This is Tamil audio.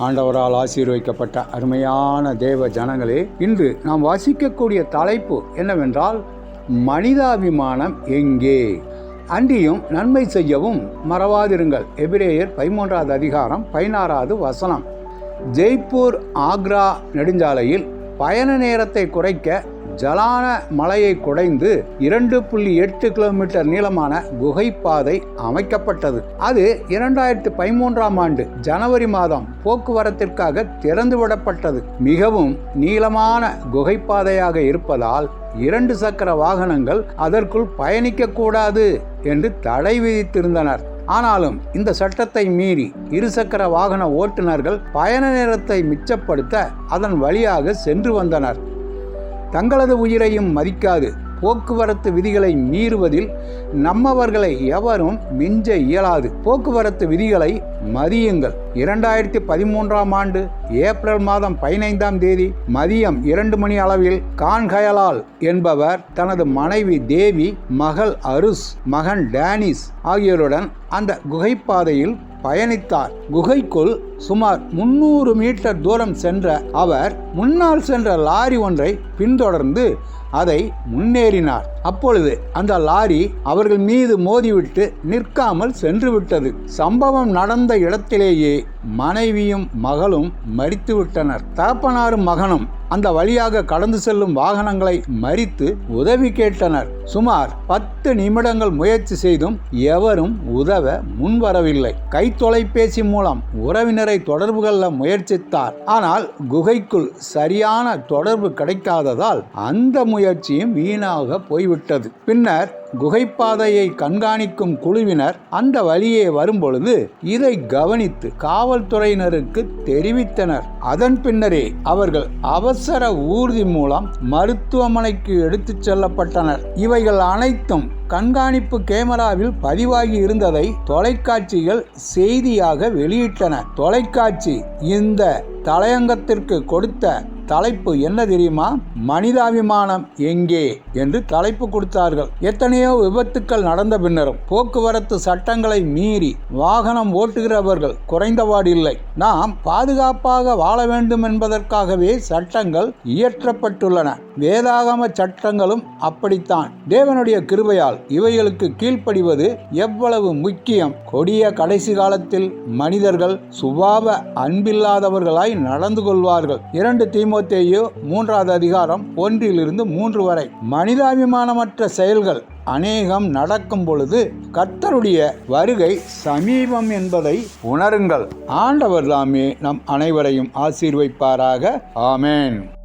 ஆண்டவரால் ஆசீர்வதிக்கப்பட்ட அருமையான தேவ ஜனங்களே இன்று நாம் வாசிக்கக்கூடிய தலைப்பு என்னவென்றால் மனிதாபிமானம் எங்கே? அன்றியும் நன்மை செய்யவும் மறவாதிருங்கள். எபிரேயர் பதிமூன்றாவது அதிகாரம் பதினாறாவது வசனம். ஜெய்ப்பூர் ஆக்ரா நெடுஞ்சாலையில் பயண நேரத்தை குறைக்க ஜலான மலையை குடைந்து இரண்டு புள்ளி எட்டு கிலோமீட்டர் நீளமான குகைப்பாதை அமைக்கப்பட்டது. அது இரண்டாயிரத்து பதிமூன்றாம் ஆண்டு ஜனவரி மாதம் போக்குவரத்திற்காக திறந்துவிடப்பட்டது மிகவும் நீளமான குகைப்பாதையாக இருப்பதால் இரண்டு சக்கர வாகனங்கள் அதற்குள் பயணிக்கக்கூடாது என்று தடை விதித்திருந்தனர். ஆனாலும் இந்த சட்டத்தை மீறி இருசக்கர வாகன ஓட்டுநர்கள் பயண நேரத்தை மிச்சப்படுத்த அதன் வழியாக சென்று வந்தனர். தங்களது உயிரையும் மதிக்காது. போக்குவரத்து விதிகளை மீறுவதில் நம்மவர்களை எவரும் மிஞ்ச இயலாது. போக்குவரத்து விதிகளை மதியுங்கள். இரண்டாயிரத்தி பதிமூன்றாம் ஆண்டு ஏப்ரல் மாதம் பதினைந்தாம் தேதி மதியம் இரண்டு மணி அளவில் கான்கயலால் என்பவர் தனது மனைவி தேவி மகள் அருஸ் மகன் டேனிஸ் ஆகியோருடன் அந்த குகைப்பாதையில் பயணித்தார். குகைக்குள் சுமார் முன்னூறு மீட்டர் தூரம் சென்ற அவர் முன்னால் சென்ற லாரி ஒன்றை பின்தொடர்ந்து அதை முன்னேறினார். அப்பொழுது அந்த லாரி அவர்கள் மீது மோதிவிட்டு நிற்காமல் சென்று விட்டது சம்பவம் நடந்த இடத்திலேயே மனைவியும் மகளும் மறித்துவிட்டனர் தகப்பனாரும் மகனும் அந்த வழியாக கடந்து செல்லும் வாகனங்களை மறித்து உதவி கேட்டனர். சுமார் பத்து நிமிடங்கள் முயற்சி செய்தும் எவரும் உதவ முன்வரவில்லை. கை தொலைபேசி மூலம் உறவினரை தொடர்பு கொள்ள முயற்சித்தார். ஆனால் குகைக்குள் சரியான தொடர்பு கிடைக்காததால் அந்த முயற்சியும் வீணாக போய்விட்டது. பின்னர் குகைப்பாதையை கண்காணிக்கும் குழுவினர் அந்த வழியே வரும்பொழுது இதை கவனித்து காவல்துறையினருக்கு தெரிவித்தனர். அதன் பின்னரே அவர்கள் அவசர ஊர்தி மூலம் மருத்துவமனைக்கு எடுத்துச் செல்லப்பட்டனர். இவைகள் அனைத்தும் கண்காணிப்பு கேமராவில் பதிவாகி இருந்ததை தொலைக்காட்சிகள் செய்தியாக வெளியிட்டன. தொலைக்காட்சி இந்த தலையங்கத்திற்கு கொடுத்த தலைப்பு என்ன தெரியுமா? மனிதாபிமானம் எங்கே? என்று தலைப்பு கொடுத்தார்கள். எத்தனையோ விபத்துக்கள் நடந்த பின்னரும் போக்குவரத்து சட்டங்களை மீறி வாகனம் ஓட்டுகிறவர்கள் குறைந்தபாடில்லை நாம் பாதுகாப்பாக வாழ வேண்டும் என்பதற்காகவே சட்டங்கள் இயற்றப்பட்டுள்ளன. வேதாகம சட்டங்களும் அப்படித்தான். தேவனுடைய கிருபையால் இவைகளுக்கு கீழ்ப்படிவது எவ்வளவு முக்கியம். கொடிய கடைசி காலத்தில் மனிதர்கள் சுபாவ அன்பில்லாதவர்களாய் நடந்து கொள்வார்கள். இரண்டு தீமோத்தேயு மூன்றாவது அதிகாரம் ஒன்றிலிருந்து மூன்று வரை. மனிதாபிமானமற்ற செயல்கள் அநேகம் நடக்கும் பொழுது கர்த்தருடைய வருகை சமீபம் என்பதை உணருங்கள். ஆண்டவர் தாமே நம் அனைவரையும் ஆசீர்வைப்பாராக. ஆமேன்.